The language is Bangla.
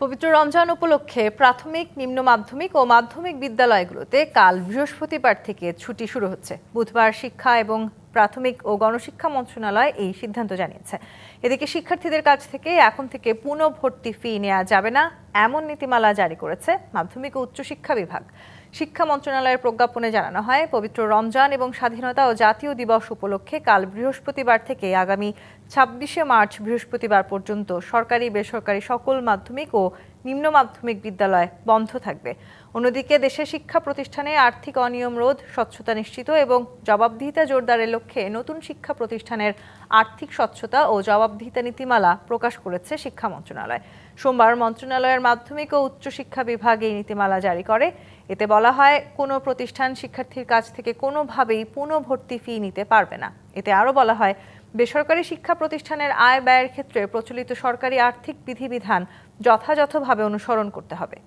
পবিত্র রমজান উপলক্ষে প্রাথমিক, নিম্ন মাধ্যমিক ও মাধ্যমিক বিদ্যালয়গুলোতে কাল বৃহস্পতিবার থেকে ছুটি শুরু হচ্ছে। বুধবার শিক্ষা এবং প্রাথমিক ও গণশিক্ষা মন্ত্রণালয় এই সিদ্ধান্ত জানিয়েছে। এদিকে শিক্ষার্থীদের কাছ থেকে এখন থেকে পুনঃ ভর্তি ফি নেওয়া যাবে না, এমন নীতিমালা জারি করেছে মাধ্যমিক ও উচ্চশিক্ষা বিভাগ। শিক্ষা মন্ত্রণালয়ের প্রজ্ঞাপনে জানানো হয়, পবিত্র রমজান এবং স্বাধীনতা ও জাতীয় দিবস উপলক্ষে কাল বৃহস্পতিবার থেকে আগামী ছাব্বিশে মার্চ বৃহস্পতিবার পর্যন্ত সরকারি, বেসরকারি সকল মাধ্যমিক ও নিম্ন মাধ্যমিক বিদ্যালয় বন্ধ থাকবে। অন্যদিকে দেশে শিক্ষা প্রতিষ্ঠানে আর্থিক অনিয়ম রোধ, স্বচ্ছতা নিশ্চিত এবং জবাবদিহিতা জোরদারের লক্ষ্যে নতুন শিক্ষা প্রতিষ্ঠানের আর্থিক স্বচ্ছতা ও জবাবদিহিতা নীতিমালা প্রকাশ করেছে শিক্ষা মন্ত্রণালয়। সোমবার মন্ত্রণালয়ের মাধ্যমিক ও উচ্চশিক্ষা বিভাগ এই নীতিমালা জারি করে। এতে বলা হয়, কোনো প্রতিষ্ঠান শিক্ষার্থীর কাছ থেকে কোনোভাবেই পুনঃভর্তি ফি নিতে পারবে না। এতে আরও বলা হয় বেসরকারি শিক্ষা প্রতিষ্ঠানের আয় ব্যয়ের ক্ষেত্রে প্রচলিত সরকারি আর্থিক বিধিবিধান যথাযথভাবে অনুসরণ করতে হবে।